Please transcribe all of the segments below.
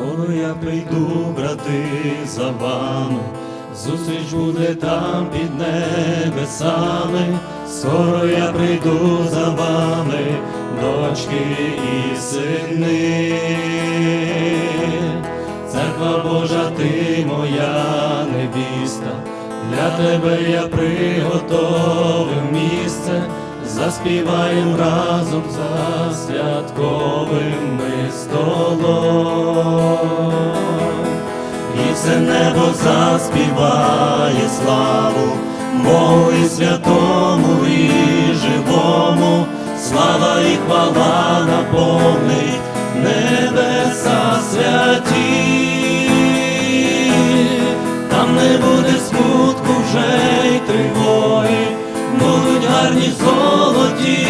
Скоро я прийду, брати, за вами, зустріч буде там під небесами, скоро я прийду за вами, дочки і сини. Церква Божа, ти моя невіста, для тебе я приготовив місце, заспіваєм разом за святковим Все небо заспіває славу Богу і святому і живому, слава і хвала наповнить небеса святі, там не буде смутку вже й тривоги, будуть гарні золоті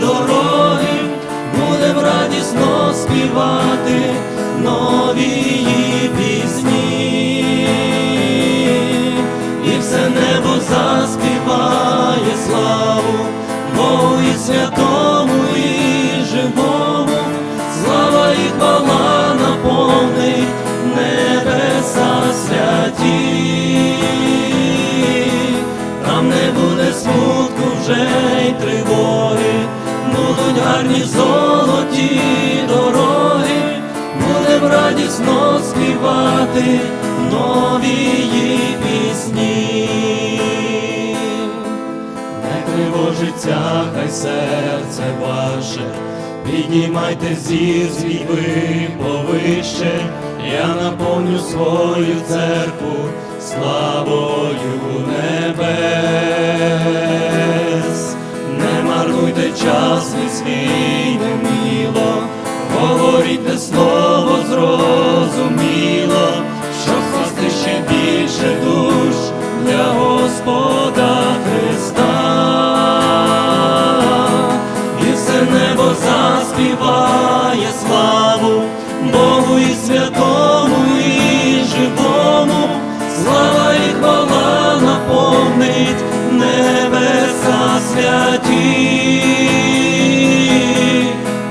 дороги, будем радісно співати нові святому і живому, слава і хвала наповнить небеса святі, там не буде смутку вже й тривоги, будуть гарні золоті дороги, будем радісно співати нові хай серце ваше, піднімайте зір свій ви повище, я наповню свою церкву славою небес. Не марнуйте час ні свій неміло, говоріть те славу Богу і святому і живому, слава і хвала наповнить небеса святі,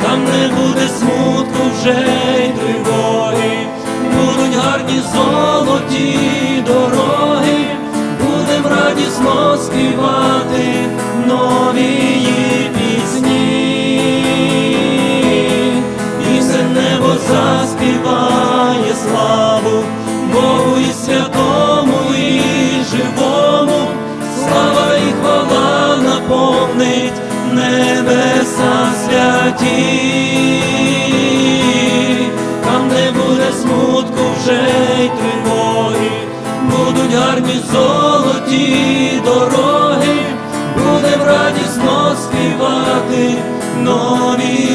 там не буде смутку вже й тривоги, будуть гарні золоті дороги, будем радісно співати нові наповнить небеса святі, там не буде смутку вже й тривоги, будуть гарні золоті дороги, будем радісно співати нові.